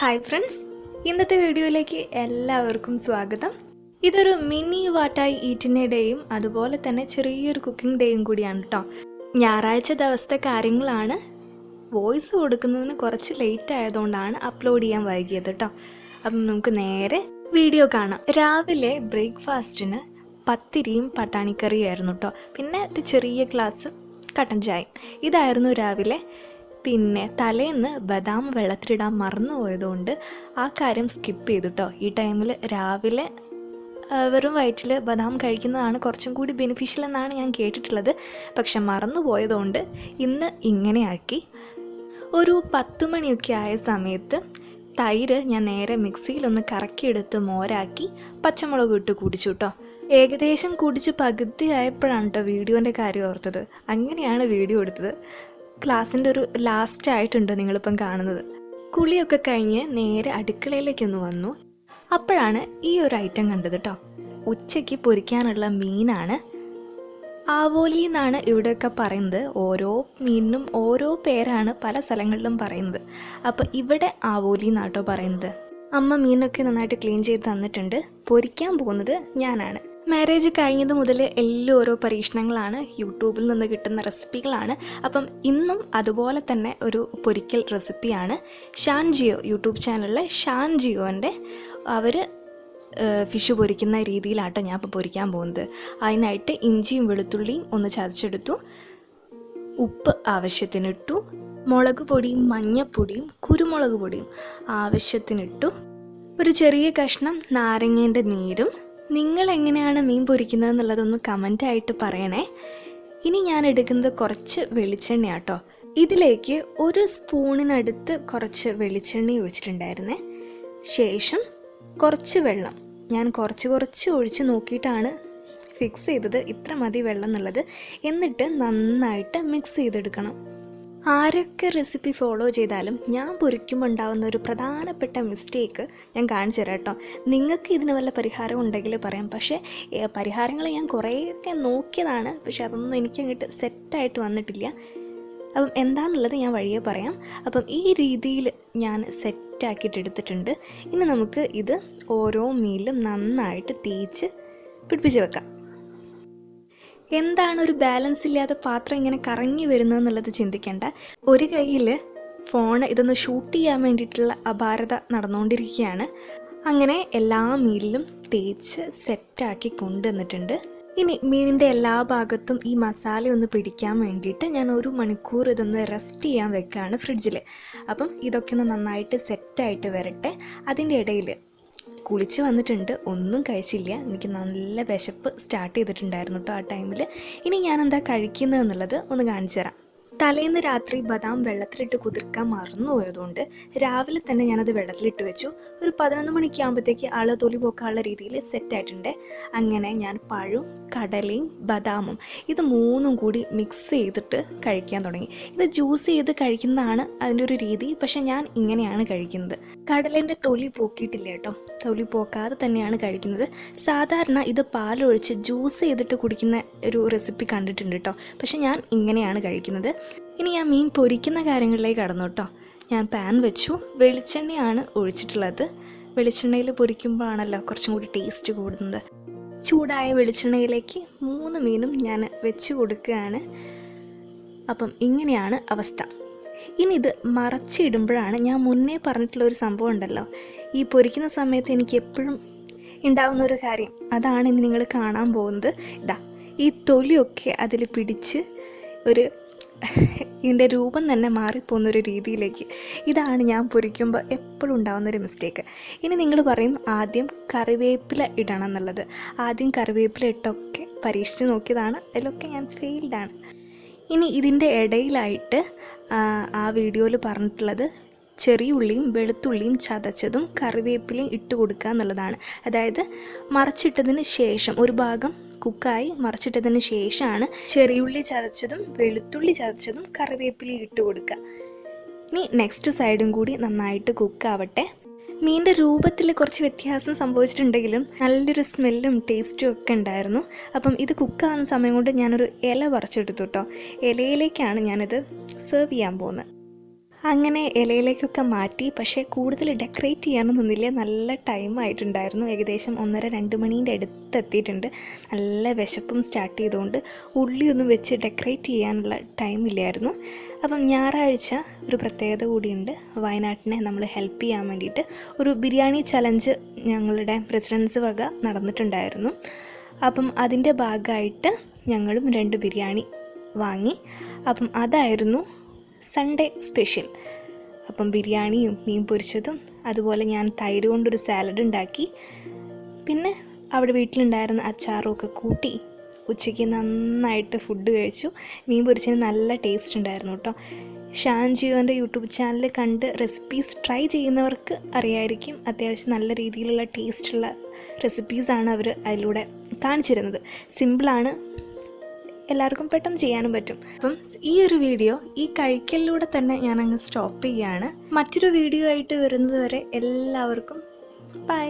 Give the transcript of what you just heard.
Hi friends ഇന്നത്തെ വീഡിയോയിലേക്ക് എല്ലാവർക്കും സ്വാഗതം. ഇതൊരു മിനി വാട്ടായി ഈറ്റിനെ ഡേയും അതുപോലെ തന്നെ ചെറിയൊരു കുക്കിംഗ് ഡേയും കൂടിയാണ് കേട്ടോ ഞായറാഴ്ച ദിവസത്തെ കാര്യങ്ങളാണ്. വോയിസ് കൊടുക്കുന്നതിന് കുറച്ച് ലേറ്റ് ആയതുകൊണ്ടാണ് അപ്ലോഡ് ചെയ്യാൻ വൈകിയത് കേട്ടോ അപ്പം നമുക്ക് നേരെ വീഡിയോ കാണാം. രാവിലെ ബ്രേക്ക്ഫാസ്റ്റിന് പത്തിരിയും പട്ടാണിക്കറിയും ആയിരുന്നു കേട്ടോ പിന്നെ ഒരു ചെറിയ ഗ്ലാസ് കട്ടൻ ചായയും. ഇതായിരുന്നു രാവിലെ പിന്നെ തലേന്ന് ബദാം വെള്ളത്തിലിടാൻ മറന്നു പോയതുകൊണ്ട് ആ കാര്യം സ്കിപ്പ് ചെയ്തു കേട്ടോ ഈ ടൈമിൽ രാവിലെ വെറും വയറ്റിൽ ബദാം കഴിക്കുന്നതാണ് കുറച്ചും കൂടി ബെനിഫിഷ്യൽ എന്നാണ് ഞാൻ കേട്ടിട്ടുള്ളത്. പക്ഷെ മറന്നു പോയതുകൊണ്ട് ഇന്ന് ഇങ്ങനെയാക്കി ഒരു പത്ത് മണിയൊക്കെ ആയ സമയത്ത് തൈര് ഞാൻ നേരെ മിക്സിയിലൊന്ന് കറക്കിയെടുത്ത് മോരാക്കി പച്ചമുളക് ഇട്ട് കുടിച്ചു കേട്ടോ ഏകദേശം കുടിച്ച് പകുതി ആയപ്പോഴാണ് കേട്ടോ വീഡിയോന്റെ കാര്യം ഓർത്തത്. അങ്ങനെയാണ് വീഡിയോ എടുത്തത്. ക്ലാസ്സിന്റെ ഒരു ലാസ്റ്റ് ആയിട്ടുണ്ട് നിങ്ങളിപ്പം കാണുന്നത്. കുളിയൊക്കെ കഴിഞ്ഞ് നേരെ അടുക്കളയിലേക്കൊന്ന് വന്നു. അപ്പോഴാണ് ഈ ഒരു ഐറ്റം കണ്ടത് കേട്ടോ ഉച്ചയ്ക്ക് പൊരിക്കാനുള്ള മീനാണ്. ആവോലി എന്നാണ് ഇവിടെയൊക്കെ പറയുന്നത്. ഓരോ മീനിനും ഓരോ പേരാണ് പല സ്ഥലങ്ങളിലും പറയുന്നത്. അപ്പോൾ ഇവിടെ ആവോലി എന്നാട്ടോ പറയുന്നത്. അമ്മ മീനൊക്കെ നന്നായിട്ട് ക്ലീൻ ചെയ്ത് തന്നിട്ടുണ്ട്. പൊരിക്കാൻ പോകുന്നത് ഞാനാണ്. മാരേജ് കഴിഞ്ഞത് മുതൽ എല്ലാം ഓരോ പരീക്ഷണങ്ങളാണ്. യൂട്യൂബിൽ നിന്ന് കിട്ടുന്ന റെസിപ്പികളാണ്. അപ്പം ഇന്നും അതുപോലെ തന്നെ ഒരു പൊരിക്കൽ റെസിപ്പിയാണ്. ഷാൻ ജിയോ യൂട്യൂബ് ചാനലിലെ ഷാൻ ജിയോന്റെ അവർ ഫിഷ് പൊരിക്കുന്ന രീതിയിലാട്ടോ ഞാൻ ഇപ്പോൾ പൊരിക്കാൻ പോകുന്നത്. അതിനായിട്ട് ഇഞ്ചിയും വെളുത്തുള്ളിയും ഒന്ന് ചതച്ചെടുത്തു. ഉപ്പ് ആവശ്യത്തിനിട്ടു. മുളക് പൊടിയും മഞ്ഞപ്പൊടിയും കുരുമുളക് പൊടിയും ആവശ്യത്തിനിട്ടു. ഒരു ചെറിയ കഷ്ണം നാരങ്ങേന്റെ നീരും നിങ്ങൾ എങ്ങനെയാണ് മീൻ പൊരിക്കുന്നത് എന്നുള്ളതൊന്ന് കമന്റായിട്ട് പറയണേ. ഇനി ഞാൻ എടുക്കുന്നത് കുറച്ച് വെളിച്ചെണ്ണ വെളിച്ചെണ്ണയാട്ടോ. ഇതിലേക്ക് ഒരു സ്പൂണിനടുത്ത് കുറച്ച് വെളിച്ചെണ്ണ ഒഴിച്ചിട്ടുണ്ടായിരുന്നേ. ശേഷം കുറച്ച് വെള്ളം. ഞാൻ കുറച്ച് കുറച്ച് ഒഴിച്ച് നോക്കിയിട്ടാണ് ഫിക്സ് ചെയ്തത്. ഇത്ര മതി വെള്ളം എന്നുള്ളത്. എന്നിട്ട് നന്നായിട്ട് മിക്സ് ചെയ്തെടുക്കണം. ആരൊക്കെ റെസിപ്പി ഫോളോ ചെയ്താലും ഞാൻ പൊരിക്കുമ്പോൾ ഉണ്ടാകുന്ന ഒരു പ്രധാനപ്പെട്ട മിസ്റ്റേക്ക് ഞാൻ കാണിച്ചു തരാം കേട്ടോ. നിങ്ങൾക്ക് ഇതിന് വല്ല പരിഹാരം ഉണ്ടെങ്കിൽ പറയാം. പക്ഷേ പരിഹാരങ്ങൾ ഞാൻ കുറേയൊക്കെ നോക്കിയതാണ്. പക്ഷെ അതൊന്നും എനിക്ക് അങ്ങോട്ട് സെറ്റായിട്ട് വന്നിട്ടില്ല. അപ്പം എന്താണെന്നുള്ളത് ഞാൻ വഴിയെ പറയാം. അപ്പം ഈ രീതിയിൽ ഞാൻ സെറ്റാക്കിയിട്ട് എടുത്തിട്ടുണ്ട്. ഇനി നമുക്ക് ഇത് ഓരോ മീലും നന്നായിട്ട് തേച്ച് പിടിപ്പിച്ച് വെക്കാം. എന്താണ് ഒരു ബാലൻസ് ഇല്ലാതെ പാത്രം ഇങ്ങനെ കറങ്ങി വരുന്നത് എന്നുള്ളത് ചിന്തിക്കേണ്ട. ഒരു കയ്യിൽ ഫോൺ ഇതൊന്ന് ഷൂട്ട് ചെയ്യാൻ വേണ്ടിയിട്ടുള്ള അപാരത നടന്നുകൊണ്ടിരിക്കുകയാണ്. അങ്ങനെ എല്ലാ മീനിലും തേച്ച് സെറ്റാക്കി കൊണ്ടുവന്നിട്ടുണ്ട്. ഇനി മീനിന്റെ എല്ലാ ഭാഗത്തും ഈ മസാല ഒന്ന് പിടിക്കാൻ വേണ്ടിയിട്ട് ഞാൻ ഒരു മണിക്കൂർ ഇതൊന്ന് റെസ്റ്റ് ചെയ്യാൻ വെക്കുകയാണ് ഫ്രിഡ്ജിൽ അപ്പം ഇതൊക്കെ ഒന്ന് നന്നായിട്ട് സെറ്റായിട്ട് വരട്ടെ. അതിന്റെ ഇടയിൽ കുളിച്ച് വന്നിട്ടുണ്ട്. ഒന്നും കഴിച്ചില്ല. എനിക്ക് നല്ല വിശപ്പ് സ്റ്റാർട്ട് ചെയ്തിട്ടുണ്ടായിരുന്നു കേട്ടോ ആ ടൈമിൽ ഇനി ഞാൻ എന്താ കഴിക്കുന്നതെന്നുള്ളത് ഒന്ന് കാണിച്ചു തരാം. തലേന്ന് രാത്രി ബദാം വെള്ളത്തിലിട്ട് കുതിർക്കാൻ മറന്നു പോയതുകൊണ്ട് രാവിലെ തന്നെ ഞാനത് വെള്ളത്തിലിട്ട് വെച്ചു. ഒരു പതിനൊന്ന് മണിക്ക് ആകുമ്പോഴത്തേക്ക് ആൾ തൊലി പോക്കാനുള്ള രീതിയിൽ സെറ്റായിട്ടുണ്ട് അങ്ങനെ ഞാൻ പഴവും കടലയും ബദാമും ഇത് മൂന്നും കൂടി മിക്സ് ചെയ്തിട്ട് കഴിക്കാൻ തുടങ്ങി. ഇത് ജ്യൂസ് ചെയ്ത് കഴിക്കുന്നതാണ് അതിന്റെ ഒരു രീതി. പക്ഷെ ഞാൻ ഇങ്ങനെയാണ് കഴിക്കുന്നത്. കടലിന്റെ തൊലി പോക്കിയിട്ടില്ല കേട്ടോ. തൊലി പോക്കാതെ തന്നെയാണ് കഴിക്കുന്നത്. സാധാരണ ഇത് പാലൊഴിച്ച് ജ്യൂസ് ചെയ്തിട്ട് കുടിക്കുന്ന ഒരു റെസിപ്പി കണ്ടിട്ടുണ്ട് കേട്ടോ. പക്ഷെ ഞാൻ ഇങ്ങനെയാണ് കഴിക്കുന്നത്. ഇനി ഞാൻ മീൻ പൊരിക്കുന്ന കാര്യങ്ങളിലേക്ക് കടന്നു കേട്ടോ. ഞാൻ പാൻ വെച്ചു. വെളിച്ചെണ്ണയാണ് ഒഴിച്ചിട്ടുള്ളത്. വെളിച്ചെണ്ണയിൽ പൊരിക്കുമ്പോഴാണല്ലോ കുറച്ചും കൂടി ടേസ്റ്റ് കൂടുന്നത്. ചൂടായ വെളിച്ചെണ്ണയിലേക്ക് മൂന്ന് മീനും ഞാൻ വെച്ച് കൊടുക്കുകയാണ്. അപ്പം ഇങ്ങനെയാണ് അവസ്ഥ. ഇനി ഇത് മറച്ചിടുമ്പോഴാണ് ഞാൻ മുന്നേ പറഞ്ഞിട്ടുള്ള ഒരു സംഭവം ഉണ്ടല്ലോ. ഈ പൊരിക്കുന്ന സമയത്ത് എനിക്ക് എപ്പോഴും ഉണ്ടാവുന്ന ഒരു കാര്യം. അതാണ് ഇനി നിങ്ങൾ കാണാൻ പോകുന്നത്. ഇതാ ഈ തൊലിയൊക്കെ അതിൽ പിടിച്ച് ഒരു ഇതിന്റെ രൂപം തന്നെ മാറിപ്പോകുന്നൊരു രീതിയിലേക്ക്. ഇതാണ് ഞാൻ പൊരിക്കുമ്പോൾ എപ്പോഴും ഉണ്ടാകുന്ന ഒരു മിസ്റ്റേക്ക് ഇനി നിങ്ങൾ പറയും ആദ്യം കറിവേപ്പില ഇടണം എന്നുള്ളത്. ആദ്യം കറിവേപ്പില ഇട്ടൊക്കെ പരീക്ഷിച്ച് നോക്കിയതാണ്. അതിലൊക്കെ ഞാൻ ഫെയിൽഡാണ് ഇനി ഇതിന്റെ ഇടയിലായിട്ട് ആ, വീഡിയോയിൽ പറഞ്ഞിട്ടുള്ളത് ചെറിയ ഉള്ളിയും വെളുത്തുള്ളിയും ചതച്ചതും കറിവേപ്പിലയും ഇട്ട് കൊടുക്കുക എന്നുള്ളതാണ്. അതായത് മറച്ചിട്ടതിന് ശേഷം ഒരു ഭാഗം കുക്കായി മറച്ചിട്ടതിന് ശേഷമാണ് ചെറിയുള്ളി ചതച്ചതും വെളുത്തുള്ളി ചതച്ചതും കറിവേപ്പിലയും ഇട്ട് കൊടുക്കുക. ഇനി നെക്സ്റ്റ് സൈഡും കൂടി നന്നായിട്ട് കുക്കാവട്ടെ മീനിന്റെ രൂപത്തിൽ കുറച്ച് വ്യത്യാസം സംഭവിച്ചിട്ടുണ്ടെങ്കിലും നല്ലൊരു സ്മെല്ലും ടേസ്റ്റും ഒക്കെ ഉണ്ടായിരുന്നു. അപ്പം ഇത് കുക്കാവുന്ന സമയം കൊണ്ട് ഞാനൊരു ഇല പറിച്ചെടുത്തു കേട്ടോ ഇലയിലേക്കാണ് ഞാനിത് സെർവ് ചെയ്യാൻ പോകുന്നത്. അങ്ങനെ ഇലയിലേക്കൊക്കെ മാറ്റി പക്ഷേ കൂടുതൽ ഡെക്കറേറ്റ് ചെയ്യാനൊന്നും നിന്നില്ല. നല്ല ടൈം ആയിട്ടുണ്ടായിരുന്നു. ഏകദേശം ഒന്നര രണ്ട് മണീന്റെ അടുത്തെത്തിയിട്ടുണ്ട്. നല്ല വിശപ്പും സ്റ്റാർട്ട് ചെയ്തുകൊണ്ട് ഉള്ളിയൊന്നും വെച്ച് ഡെക്കറേറ്റ് ചെയ്യാനുള്ള ടൈം ഇല്ലായിരുന്നു. അപ്പം ഞായറാഴ്ച ഒരു പ്രത്യേകത കൂടിയുണ്ട്. വയനാട്ടിനെ നമ്മൾ ഹെൽപ്പ് ചെയ്യാൻ വേണ്ടിയിട്ട് ഒരു ബിരിയാണി ചലഞ്ച് ഞങ്ങളുടെ പ്രസിഡൻസ് വക നടന്നിട്ടുണ്ടായിരുന്നു. അപ്പം അതിന്റെ ഭാഗമായിട്ട് ഞങ്ങളും രണ്ട് ബിരിയാണി വാങ്ങി. അപ്പം അതായിരുന്നു സൺഡേ സ്പെഷ്യൽ അപ്പം ബിരിയാണിയും മീൻ പൊരിച്ചതും അതുപോലെ ഞാൻ തൈര് കൊണ്ടൊരു സാലഡ് ഉണ്ടാക്കി. പിന്നെ അവിടെ വീട്ടിലുണ്ടായിരുന്ന അച്ചാറും ഒക്കെ കൂട്ടി ഉച്ചയ്ക്ക് നന്നായിട്ട് ഫുഡ് കഴിച്ചു. മീൻ പൊരിച്ചതിന് നല്ല ടേസ്റ്റ് ഉണ്ടായിരുന്നു കേട്ടോ ഷാൻ ജിയോന്റെ യൂട്യൂബ് ചാനൽ കണ്ട് റെസിപ്പീസ് ട്രൈ ചെയ്യുന്നവർക്ക് അറിയായിരിക്കും അത്യാവശ്യം നല്ല രീതിയിലുള്ള ടേസ്റ്റുള്ള റെസിപ്പീസാണ് അവർ അതിലൂടെ കാണിച്ചിരുന്നത്. സിമ്പിളാണ് എല്ലാവർക്കും പെട്ടെന്ന് ചെയ്യാനും പറ്റും. അപ്പം ഈ ഒരു വീഡിയോ ഈ കഴിക്കലിലൂടെ തന്നെ ഞാൻ അങ്ങ് സ്റ്റോപ്പ് ചെയ്യുകയാണ് മറ്റൊരു വീഡിയോ ആയിട്ട് വരുന്നത് വരെ എല്ലാവർക്കും ബൈ